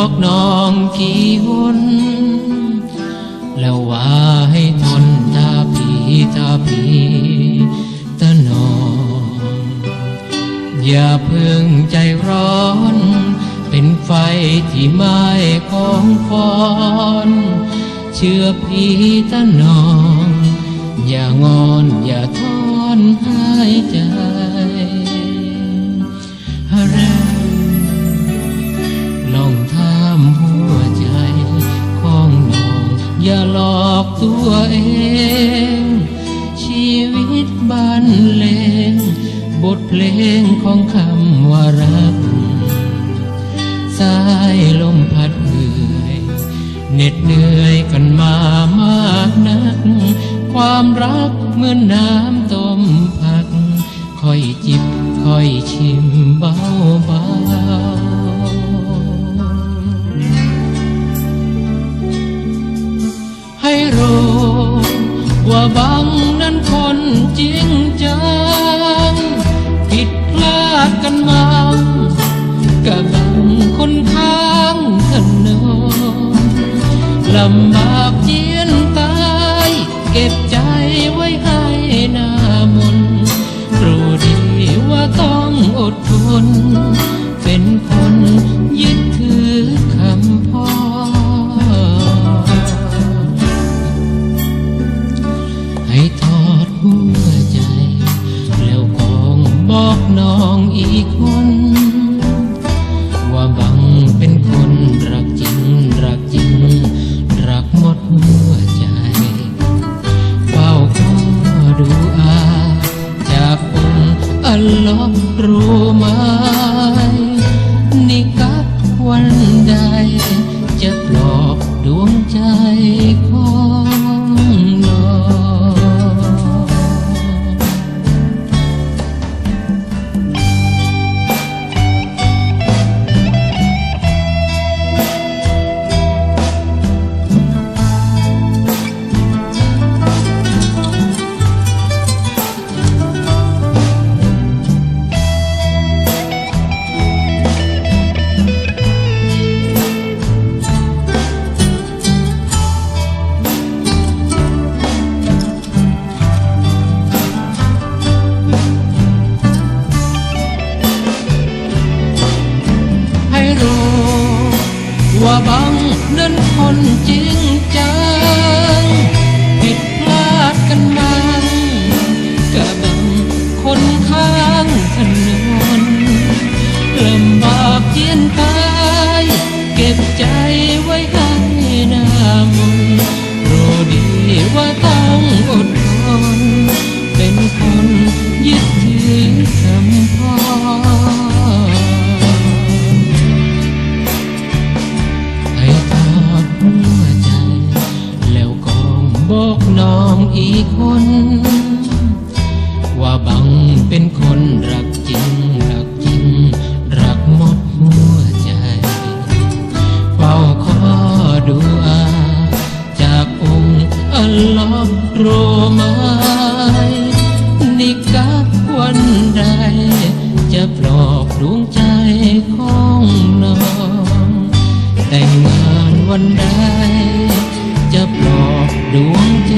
อกน้องกี่หนแล้วว่าให้ทนตาผีตาผีตะนอง อย่าเพิ่งใจร้อน เป็นไฟที่ไม้ของฟอนเชื่อพีตะนอง อย่างอนอย่าทอนหายใจ เอง ชีวิตบ้านเลงบทเพลงของคำว่ารักสายลมพัดเอื่อยเหน็ดเหนื่อยกันมามากนัก ความรักเหมือนน้ำต้มผัก ค่อยจิบค่อยชิมเบาเบาๆ ว่าบางนั้นคนจริงจังผิดพลาดกันมากับบางคนข้างถนนลำบาก น้องอีกคนันจริงจังผิดพลาดกันมากับบางคนข้างถนนลำบากเยียนตายเก็บใจไว้ให้หน้ามนรู้ดีว่าต้องอด ว่าบังเป็นคนรักจริง รักจริง รักหมดหัวใจเป่าขอดูอาจากองค์อัลลอโรมายนิกาวันใด จะปลอบดวงใจของน้อง แต่งงานวันใดจะปลอบดวงใจ